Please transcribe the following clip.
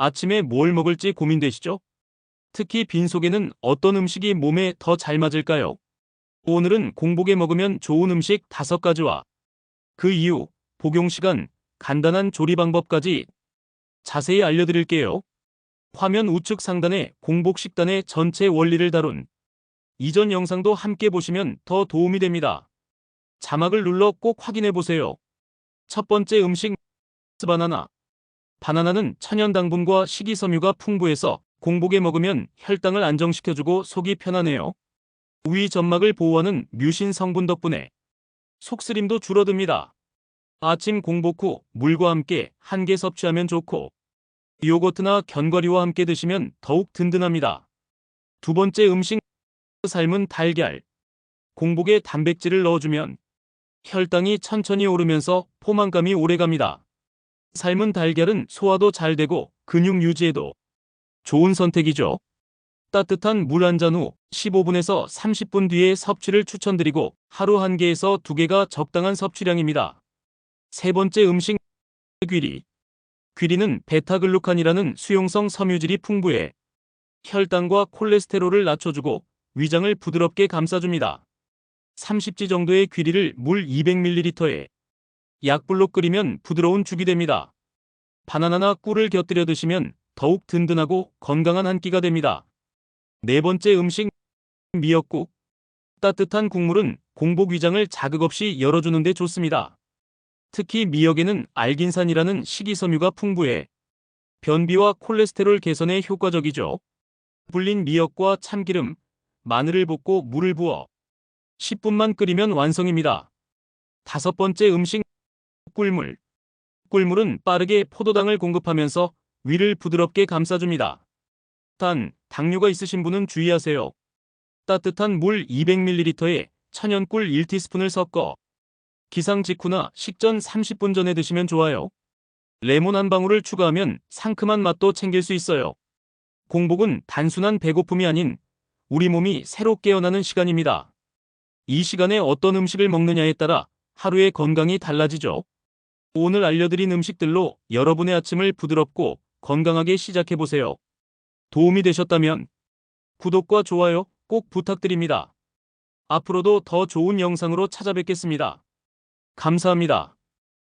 아침에 뭘 먹을지 고민되시죠? 특히 빈속에는 어떤 음식이 몸에 더 잘 맞을까요? 오늘은 공복에 먹으면 좋은 음식 5가지와 그 이유, 복용 시간, 간단한 조리 방법까지 자세히 알려드릴게요. 화면 우측 상단에 공복 식단의 전체 원리를 다룬 이전 영상도 함께 보시면 더 도움이 됩니다. 자막을 눌러 꼭 확인해 보세요. 첫 번째 음식 바나나. 바나나는 천연 당분과 식이섬유가 풍부해서 공복에 먹으면 혈당을 안정시켜주고 속이 편하네요. 위 점막을 보호하는 뮤신 성분 덕분에 속쓰림도 줄어듭니다. 아침 공복 후 물과 함께 한 개 섭취하면 좋고 요거트나 견과류와 함께 드시면 더욱 든든합니다. 두 번째 음식 삶은 달걀. 공복에 단백질을 넣어주면 혈당이 천천히 오르면서 포만감이 오래갑니다. 삶은 달걀은 소화도 잘 되고 근육 유지에도 좋은 선택이죠. 따뜻한 물 한 잔 후 15분에서 30분 뒤에 섭취를 추천드리고 하루 한 개에서 두 개가 적당한 섭취량입니다. 세 번째 음식 귀리. 귀리는 베타글루칸이라는 수용성 섬유질이 풍부해 혈당과 콜레스테롤을 낮춰주고 위장을 부드럽게 감싸줍니다. 30지 정도의 귀리를 물 200ml에 약불로 끓이면 부드러운 죽이 됩니다. 바나나나 꿀을 곁들여 드시면 더욱 든든하고 건강한 한 끼가 됩니다. 네 번째 음식 미역국. 따뜻한 국물은 공복 위장을 자극 없이 열어주는 데 좋습니다. 특히 미역에는 알긴산이라는 식이섬유가 풍부해 변비와 콜레스테롤 개선에 효과적이죠. 불린 미역과 참기름, 마늘을 볶고 물을 부어 10분만 끓이면 완성입니다. 다섯 번째 음식 꿀물. 꿀물은 빠르게 포도당을 공급하면서 위를 부드럽게 감싸줍니다. 단, 당뇨가 있으신 분은 주의하세요. 따뜻한 물 200ml에 천연꿀 1티스푼을 섞어 기상 직후나 식전 30분 전에 드시면 좋아요. 레몬 한 방울을 추가하면 상큼한 맛도 챙길 수 있어요. 공복은 단순한 배고픔이 아닌 우리 몸이 새로 깨어나는 시간입니다. 이 시간에 어떤 음식을 먹느냐에 따라 하루의 건강이 달라지죠. 오늘 알려드린 음식들로 여러분의 아침을 부드럽고 건강하게 시작해보세요. 도움이 되셨다면 구독과 좋아요 꼭 부탁드립니다. 앞으로도 더 좋은 영상으로 찾아뵙겠습니다. 감사합니다.